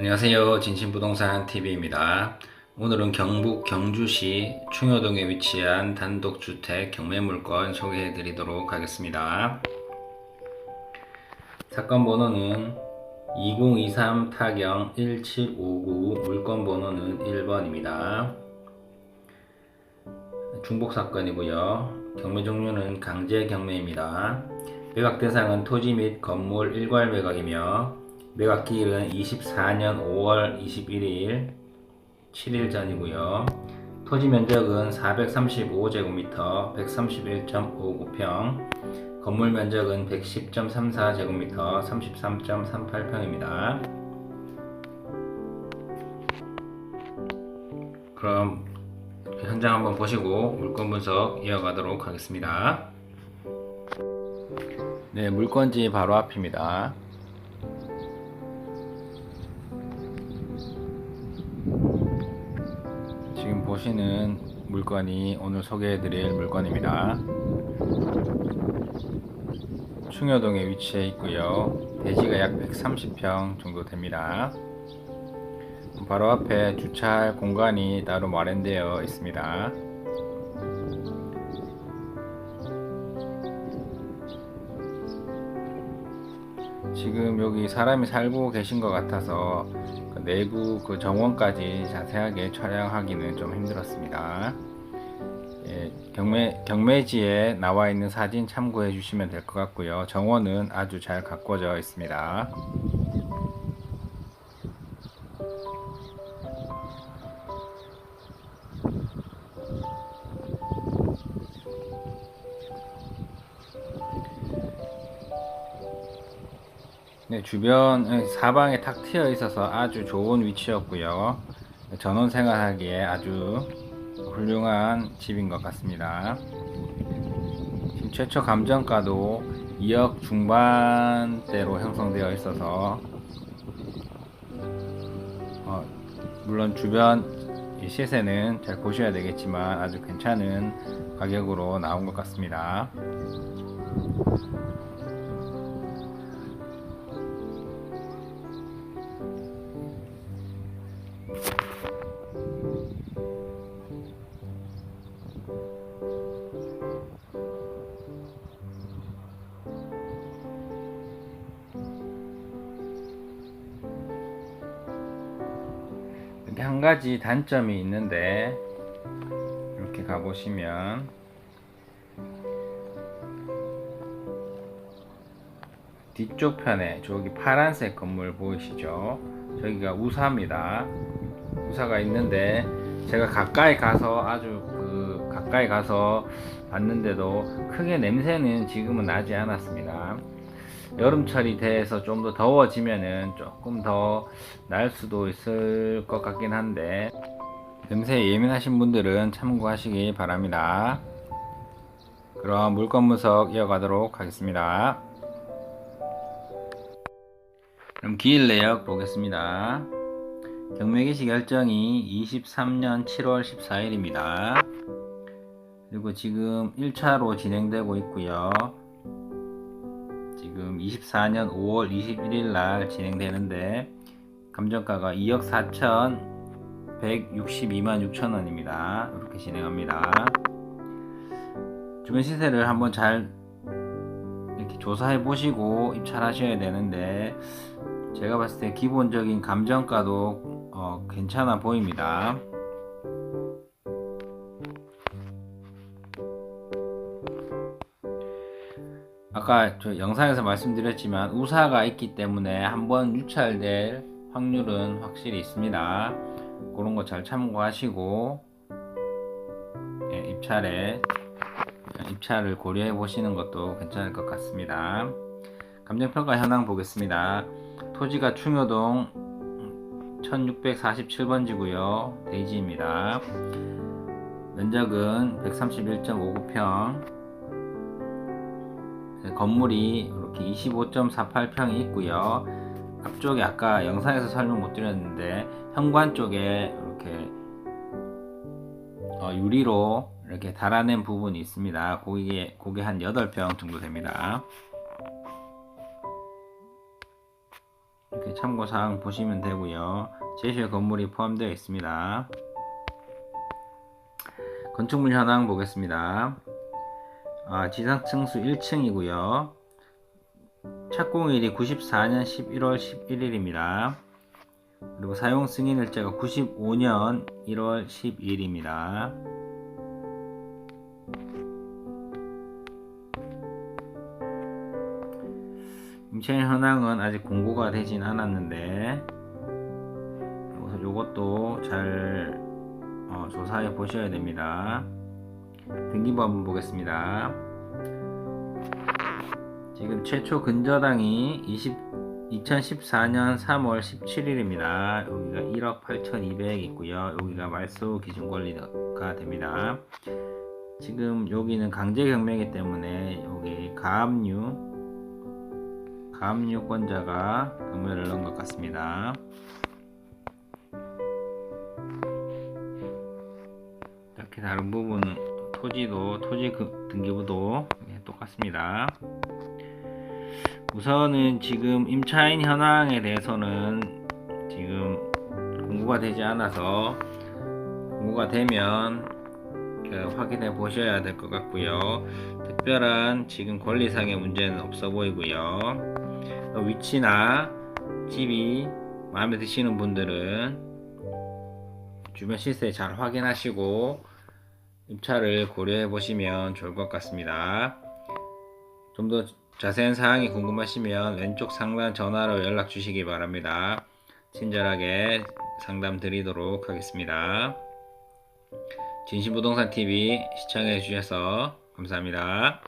안녕하세요. 진신부동산 TV입니다. 오늘은 경북 경주시 충효동에 위치한 단독주택 경매물건 소개해 드리도록 하겠습니다. 사건 번호는 2023 타경 1759 물건 번호는 1번입니다. 중복 사건이고요. 경매 종류는 강제 경매입니다. 매각 대상은 토지 및 건물 일괄 매각이며 매각 기일은 24년 5월 21일 7일 전이고요. 토지 면적은 435제곱미터 131.59평 건물 면적은 110.34제곱미터 33.38평입니다. 그럼 현장 한번 보시고 물건 분석 이어가도록 하겠습니다. 네, 물건지 바로 앞입니다. 지금 보시는 물건이 오늘 소개해드릴 물건입니다. 충효동에 위치해 있고요. 대지가 약 130평 정도 됩니다. 바로 앞에 주차할 공간이 따로 마련되어 있습니다. 지금 여기 사람이 살고 계신 것 같아서 그 내부 그 정원까지 자세하게 촬영하기는 좀 힘들었습니다. 예, 경매, 경매지에 나와 있는 사진 참고해 주시면 될 것 같고요. 정원은 아주 잘 가꿔져 있습니다. 네, 주변 사방에 탁 트여 있어서 아주 좋은 위치였고요. 전원 생활하기에 아주 훌륭한 집인 것 같습니다. 지금 최초 감정가도 2억 중반대로 형성되어 있어서 어, 물론 주변 이 시세는 잘 보셔야 되겠지만 아주 괜찮은 가격으로 나온 것 같습니다. 근데 한 가지 단점이 있는데 이렇게 가보시면 뒤쪽 편에 저기 파란색 건물 보이시죠? 저기가 우사입니다. 우사가 있는데 제가 가까이 가서 아주 그 가까이 가서 봤는데도 크게 냄새는 지금은 나지 않았습니다. 여름철이 돼서 좀 더 더워지면은 조금 더 날 수도 있을 것 같긴 한데 냄새에 예민하신 분들은 참고하시기 바랍니다. 그럼 물건 분석 이어가도록 하겠습니다. 그럼 기일 내역 보겠습니다. 경매 개시 결정이 23년 7월 14일입니다. 그리고 지금 1차로 진행되고 있고요. 지금 24년 5월 21일 날 진행되는데 감정가가 2억 4천 162만 6천 원입니다. 이렇게 진행합니다. 주변 시세를 한번 잘 이렇게 조사해 보시고 입찰하셔야 되는데 제가 봤을 때 기본적인 감정가도 어, 괜찮아 보입니다. 아까 저 영상에서 말씀드렸지만 우사가 있기 때문에 한번 유찰될 확률은 확실히 있습니다. 그런 거 잘 참고하시고 예, 입찰에 입찰을 고려해 보시는 것도 괜찮을 것 같습니다. 감정평가 현황 보겠습니다. 토지가 충효동 1647번지고요. 대지입니다. 면적은 131.59평 네, 건물이 이렇게 25.48평이 있고요. 앞쪽에 아까 영상에서 설명 못 드렸는데 현관 쪽에 이렇게 어, 유리로 이렇게 달아낸 부분이 있습니다. 고게 고게 한 8평 정도 됩니다. 이렇게 참고사항 보시면 되고요. 제시어 건물이 포함되어 있습니다. 건축물 현황 보겠습니다. 아, 지상층수 1층이고요. 착공일이 94년 11월 11일입니다. 그리고 사용 승인 일자가 95년 1월 12일입니다. 임차 현황은 아직 공고가 되진 않았는데 요것도- 요것도 잘 어, 조사해 보셔야 됩니다. 등기부 한번 보겠습니다. 지금 최초 근저당이 20, 2014년 3월 17일입니다. 여기가 1억 8,200 있고요. 여기가 말소 기준 권리가 됩니다. 지금 여기는 강제 경매이기 때문에 여기 가압류 가압류권자가 경매를 넣은 것 같습니다. 이렇게 다른 부분은 토지도 토지 그- 등기부도 예, 똑같습니다. 우선은 지금 임차인 현황에 대해서는 지금 공고가 되지 않아서 공고가 되면 그 확인해 보셔야 될 것 같고요. 특별한 지금 권리상의 문제는 없어 보이고요. 어, 위치나 집이 마음에 드시는 분들은 주변 시세 잘 확인하시고 입찰을 고려해 보시면 좋을 것 같습니다. 좀 더 자세한 사항이 궁금하시면 왼쪽 상단 전화로 연락 주시기 바랍니다. 친절하게 상담 드리도록 하겠습니다. 진심부동산 TV 시청해 주셔서 감사합니다.